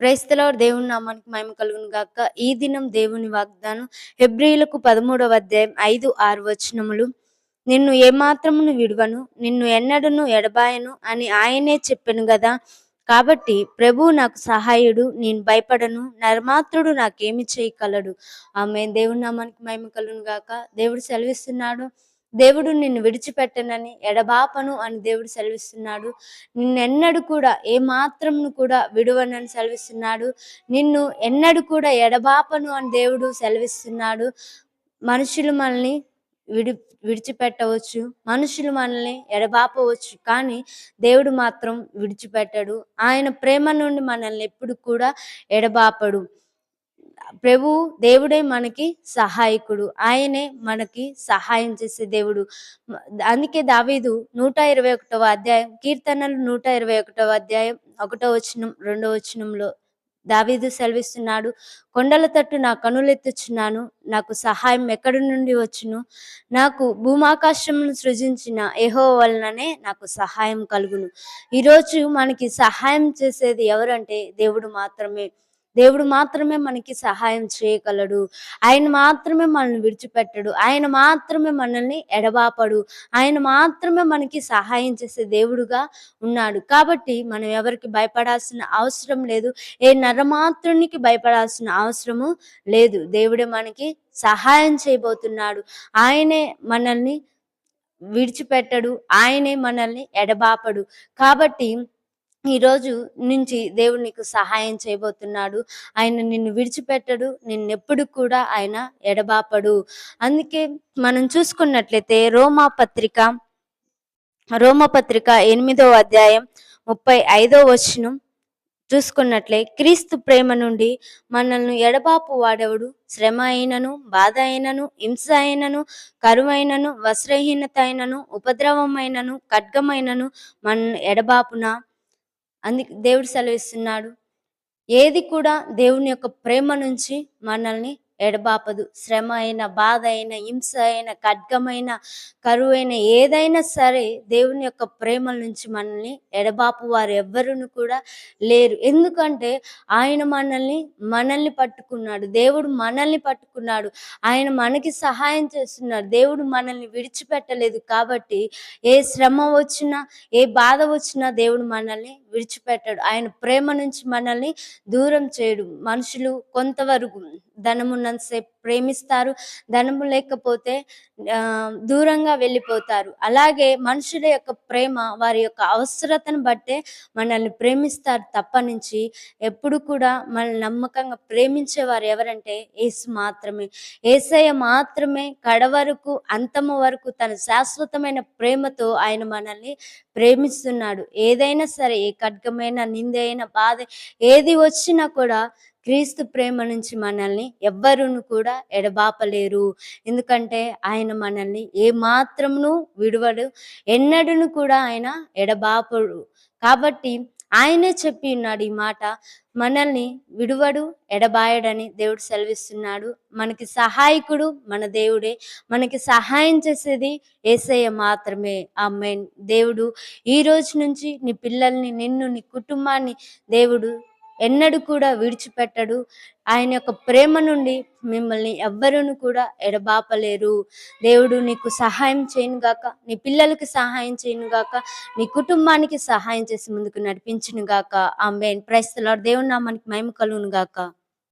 క్రైస్తలో దేవుని నామానికి మహిమ కలుగును గాక. ఈ దినం దేవుని వాగ్దానం హెబ్రిలకు పదమూడవ అధ్యాయం ఐదు ఆరు వచనములు. నిన్ను ఏమాత్రమును విడువను నిన్ను ఎన్నడను ఎడబాయను అని ఆయనే చెప్పాను కదా కాబట్టి ప్రభు నాకు సహాయుడు నేను భయపడను నర్మాత్రుడు నాకేమి చేయగలడు ఆమె దేవుని నామానికి మహిమ కలుగును గాక. దేవుడు సెలవిస్తున్నాడు. దేవుడు నిన్ను విడిచిపెట్టనని ఎడబాపను అని దేవుడు సెలవిస్తున్నాడు. నిన్నెన్నడు కూడా ఏ మాత్రంను కూడా విడువనని సెలవిస్తున్నాడు. నిన్ను ఎన్నడు కూడా ఎడబాపను అని దేవుడు సెలవిస్తున్నాడు. మనుషులు మనల్ని విడి విడిచిపెట్టవచ్చు. మనుషులు మనల్ని ఎడబాపవచ్చు. కానీ దేవుడు మాత్రం విడిచిపెట్టడు. ఆయన ప్రేమ నుండి మనల్ని ఎప్పుడు కూడా ఎడబాపడు. ప్రభు దేవుడే మనకి సహాయకుడు. ఆయనే మనకి సహాయం చేసే దేవుడు. అందుకే దావీదు నూట ఇరవై ఒకటవ అధ్యాయం కీర్తనలు నూట ఇరవై ఒకటవ అధ్యాయం ఒకటో వచనం రెండో వచనంలో దావీదు సెలవిస్తున్నాడు కొండల తట్టు నా కనులెత్తుచున్నాను నాకు సహాయం ఎక్కడి నుండి వచ్చును? నాకు భూమాకాశమును సృజించిన ఏహో వలననే నాకు సహాయం కలుగును. ఈరోజు మనకి సహాయం చేసేది ఎవరంటే దేవుడు మాత్రమే. దేవుడు మాత్రమే మనకి సహాయం చేయగలడు. ఆయన మాత్రమే మనల్ని విడిచిపెట్టడు. ఆయన మాత్రమే మనల్ని ఎడబాపడు. ఆయన మాత్రమే మనకి సహాయం చేసే దేవుడుగా ఉన్నాడు. కాబట్టి మనం ఎవరికి భయపడాల్సిన అవసరం లేదు. ఏ నరమాత్రునికి భయపడాల్సిన అవసరము లేదు. దేవుడే మనకి సహాయం చేయబోతున్నాడు. ఆయనే మనల్ని విడిచిపెట్టడు. ఆయనే మనల్ని ఎడబాపడు. కాబట్టి ఈరోజు నుంచి దేవుడు నీకు సహాయం చేయబోతున్నాడు. ఆయన నిన్ను విడిచిపెట్టడు. నిన్నెప్పుడు కూడా ఆయన ఎడబాపడు. అందుకే మనం చూసుకున్నట్లయితే రోమా పత్రిక రోమా పత్రిక ఎనిమిదో అధ్యాయం ముప్పై ఐదో వచనం చూసుకున్నట్లే క్రీస్తు ప్రేమ నుండి మనల్ని ఎడబాపు వాడెవడు? శ్రమ అయినను బాధ అయినను హింస అయినను కరువైనను వస్త్రహీనత అయినను ఉపద్రవమైనను ఖడ్గమైనను మన ఎడబాపున? అందుకే దేవుడు సెలవిస్తున్నాడు. ఏది కూడా దేవుని యొక్క ప్రేమ నుంచి మనల్ని ఎడబాపదు. శ్రమ అయిన బాధ అయిన హింస అయిన ఖడ్గమైన కరువైన ఏదైనా సరే దేవుని యొక్క ప్రేమ నుంచి మనల్ని ఎడబాపు వారు ఎవ్వరును కూడా లేరు. ఎందుకంటే ఆయన మనల్ని మనల్ని పట్టుకున్నాడు. దేవుడు మనల్ని పట్టుకున్నాడు. ఆయన మనకి సహాయం చేస్తున్నాడు. దేవుడు మనల్ని విడిచిపెట్టలేదు కాబట్టి ఏ శ్రమ వచ్చినా ఏ బాధ వచ్చినా దేవుడు మనల్ని విడిచిపెట్టాడు. ఆయన ప్రేమ నుంచి మనల్ని దూరం చేయడు. మనుషులు కొంతవరకు ధనమున్నంతసేపు ప్రేమిస్తారు. ధనము లేకపోతే దూరంగా వెళ్ళిపోతారు. అలాగే మనుషుల యొక్క ప్రేమ వారి యొక్క అవసరతను బట్టే మనల్ని ప్రేమిస్తారు తప్ప నుంచి ఎప్పుడు కూడా మనల్ని నమ్మకంగా ప్రేమించేవారు ఎవరంటే ఏసు మాత్రమే. ఏసయ్య మాత్రమే కడ వరకు అంతము వరకు తన శాశ్వతమైన ప్రేమతో ఆయన మనల్ని ప్రేమిస్తున్నాడు. ఏదైనా సరే ఏ ఖడ్గమైన అయిన బాధ ఏది వచ్చినా కూడా క్రీస్తు ప్రేమ నుంచి మనల్ని ఎవ్వరును కూడా ఎడబాపలేరు. ఎందుకంటే ఆయన మనల్ని ఏ మాత్రమును విడువడు ఎన్నడను కూడా ఆయన ఎడబాపడు. కాబట్టి ఆయనే చెప్పి ఉన్నాడు ఈ మాట. మనల్ని విడువడు ఎడబాయడని దేవుడు సెలవిస్తున్నాడు. మనకి సహాయకుడు మన దేవుడే. మనకి సహాయం చేసేది ఏసయ్య మాత్రమే. ఆ మెయిన్ దేవుడు ఈ రోజు నుంచి నీ పిల్లల్ని నిన్ను నీ కుటుంబాన్ని దేవుడు ఎన్నడూ కూడా విడిచిపెట్టడు. ఆయన యొక్క ప్రేమ నుండి మిమ్మల్ని ఎవ్వరూ కూడా ఎడబాపలేరు. దేవుడు నీకు సహాయం చేయను గాక నీ పిల్లలకు సహాయం చేయను గాక నీ కుటుంబానికి సహాయం చేసి ముందుకు నడిపించును గాక. ఆ ప్రైస్తలాడు దేవుడు నా మనకి మహిమ కలుగును గాక.